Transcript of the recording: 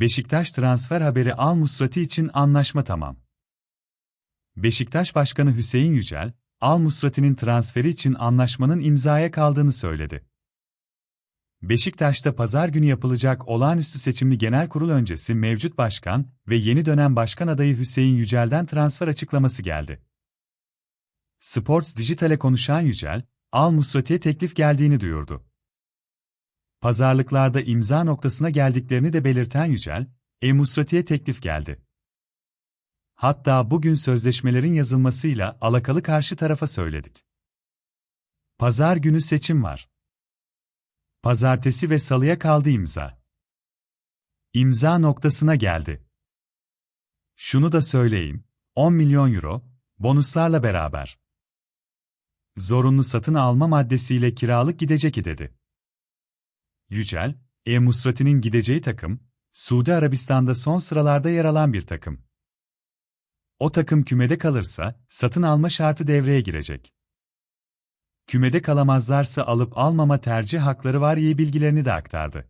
Beşiktaş transfer haberi Al Musrati için anlaşma tamam. Beşiktaş Başkanı Hüseyin Yücel, Al Musrati'nin transferi için anlaşmanın imzaya kaldığını söyledi. Beşiktaş'ta pazar günü yapılacak olağanüstü seçimli genel kurul öncesi mevcut başkan ve yeni dönem başkan adayı Hüseyin Yücel'den transfer açıklaması geldi. Sports Dijital'e konuşan Yücel, Al Musrati'ye teklif geldiğini duyurdu. Pazarlıklarda imza noktasına geldiklerini de belirten Yücel, E Musrati'ye teklif geldi. Hatta bugün sözleşmelerin yazılmasıyla alakalı karşı tarafa söyledik. Pazar günü seçim var. Pazartesi ve salıya kaldı imza. İmza noktasına geldi. Şunu da söyleyeyim, 10 milyon euro, bonuslarla beraber. Zorunlu satın alma maddesiyle kiralık gidecek dedi. Yücel, E Musrati'nin gideceği takım, Suudi Arabistan'da son sıralarda yer alan bir takım. O takım kümede kalırsa, satın alma şartı devreye girecek. Kümede kalamazlarsa alıp almama tercih hakları var iyi bilgilerini de aktardı.